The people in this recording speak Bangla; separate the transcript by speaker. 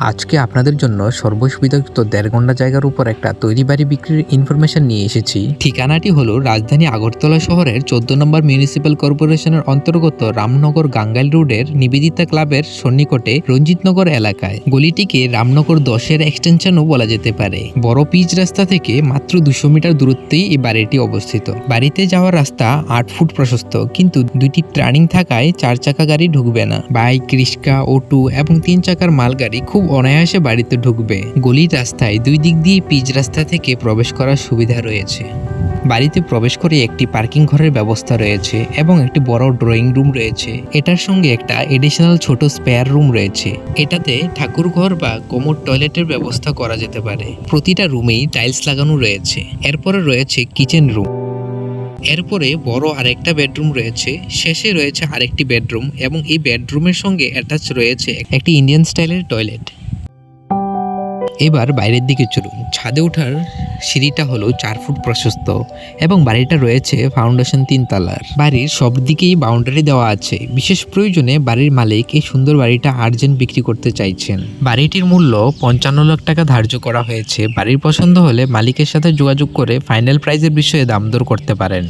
Speaker 1: আজকে আপনাদের জন্য সর্বসুবিধাযুক্ত দেড় ঘণ্টা জায়গার উপর একটা তৈরি বাড়ি বিক্রির ইনফরমেশন নিয়ে এসেছি। ঠিকানাটি হলো রাজধানী আগরতলা শহরের চোদ্দ নম্বর মিউনিসিপ্যাল কর্পোরেশনের অন্তর্গত রামনগর গাঙ্গাইল রোডের নিবেদিতা ক্লাবের সন্নিকটে রঞ্জিতনগর এলাকায়। গলিটিকে রামনগর দশের এক্সটেনশনও বলা যেতে পারে। বড় পিচ রাস্তা থেকে মাত্র দুশো মিটার দূরত্বেই এই বাড়িটি অবস্থিত। বাড়িতে যাওয়ার রাস্তা আট ফুট প্রশস্ত, কিন্তু দুইটি টার্নিং থাকায় চার চাকা গাড়ি ঢুকবে না। বাইক, রিক্সা, অটো এবং তিন চাকার মালগাড়ি খুব অনায়াসে বাড়িতে ঢুকবে। গলির রাস্তায় দুই দিক দিয়ে পিচ রাস্তা থেকে প্রবেশ করার সুবিধা রয়েছে। বাড়িতে প্রবেশ করে একটি পার্কিং ঘরের ব্যবস্থা রয়েছে এবং একটি বড় ড্রয়িং রুম রয়েছে। এটার সঙ্গে একটা এডিশনাল ছোট স্পেয়ার রুম রয়েছে। এটাতে ঠাকুর ঘর বা কোমর টয়লেটের ব্যবস্থা করা যেতে পারে। প্রতিটা রুমেই টাইলস লাগানো রয়েছে। এরপরে রয়েছে কিচেন রুম এরপরে বড় আরেকটা বেডরুম রয়েছে। শেষে রয়েছে আরেকটি বেডরুম এবং এই বেডরুমের সঙ্গে অ্যাটাচ রয়েছে একটি ইন্ডিয়ান স্টাইলের টয়লেট এবার বাইরের দিকে চলুন। ছাদে ওঠার সিঁড়িটা হলো চার ফুট প্রশস্ত এবং বাড়িটা রয়েছে ফাউন্ডেশন তিন তালার। বাড়ির সব দিকেই বাউন্ডারি দেওয়া আছে। বিশেষ প্রয়োজনে বাড়ির মালিক এই সুন্দর বাড়িটা আর্জেন্ট বিক্রি করতে চাইছেন। বাড়িটির মূল্য পঞ্চান্ন লাখ টাকা ধার্য করা হয়েছে। বাড়ির পছন্দ হলে মালিকের সাথে যোগাযোগ করে ফাইনাল প্রাইজের বিষয়ে দাম দর করতে পারেন।